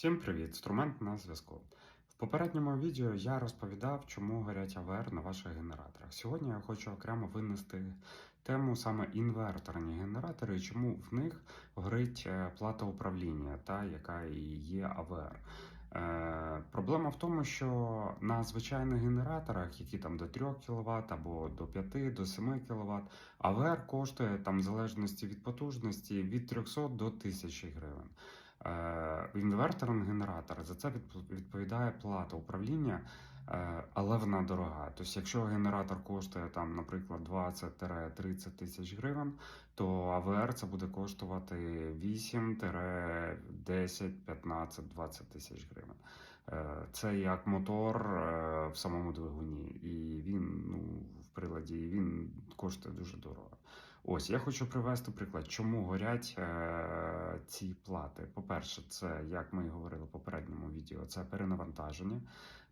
Всім привіт! Інструмент на зв'язку. В попередньому відео я розповідав, чому горять АВР на ваших генераторах. Сьогодні я хочу окремо винести тему саме інверторні генератори і чому в них горить е, плата управління, та яка і є АВР. Е, проблема в тому, що на звичайних генераторах, які там до 3 кВт або до 5, до 7 кВт, АВР коштує там в залежності від потужності від 300 до 1000 гривень. Е, Інверторний генератор за це відп- відповідає плата управління, е, але вона дорога. Тобто, якщо генератор коштує там, наприклад, 20-30 тисяч гривень, то АВР це буде коштувати 8-10, 15, 20 тисяч гривень. Е, Це як мотор в самому двигуні, і він ну, в приладі він коштує дуже дорого. Ось я хочу привести приклад, чому горять е, ці плати. По-перше, це як ми і говорили в попередньому відео, це перенавантаження.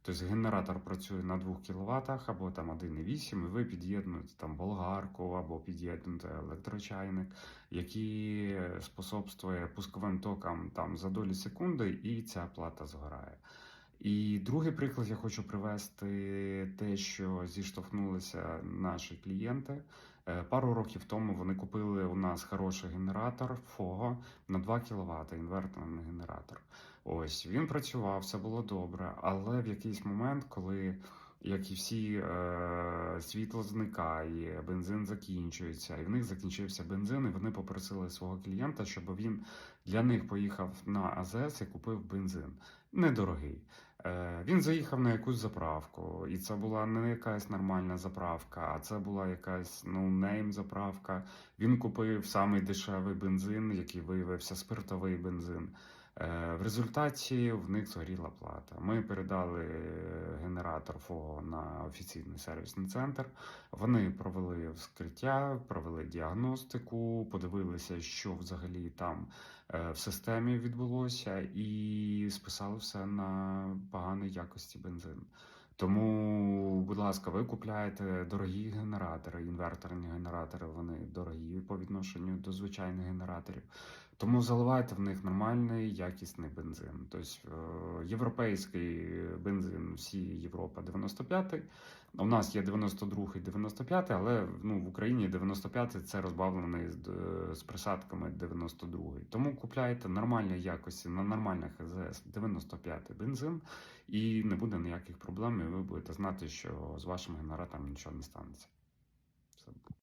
Тобто генератор працює на 2 кВт або там 1,8, і ви під'єднуєте там болгарку або під'єднуєте електрочайник, який способствує пусковим токам там за долі секунди, і ця плата згорає. І другий приклад я хочу привести те, що зіштовхнулися наші клієнти. Е, Пару років тому вони купили у нас хороший генератор ФОГО на 2 кВт, інверторний генератор. Ось він працював, все було добре, але в якийсь момент, коли як і всі, е, світло зникає, бензин закінчується, і в них закінчився бензин, і вони попросили свого клієнта, щоб він для них поїхав на АЗС і купив бензин. Недорогий. Е, він заїхав на якусь заправку, і це була не якась нормальна заправка, а це була якась ноунейм заправка. Він купив самий дешевий бензин, який виявився спиртовий бензин. Е, В результаті в них згоріла плата. Ми передали е, генератор ФОГО на офіційний сервісний центр. Вони провели вскриття, провели діагностику, подивилися, що взагалі там е, в системі відбулося, і списали все на поганої якості бензин. Тому, будь ласка, ви купляєте дорогі генератори, інверторні генератори, вони дорогі по відношенню до звичайних генераторів. Тому заливайте в них нормальний якісний бензин. Тобто е, європейський бензин, всі Європа 95-й. У нас є 92-й, 95-й, але ну, в Україні 95-й це розбавлений з, е, з присадками 92-й. Тому купляйте нормальної якості на нормальних АЗС 95-й бензин, і не буде ніяких проблем. І ви будете знати, що з вашим генератором нічого не станеться. Все.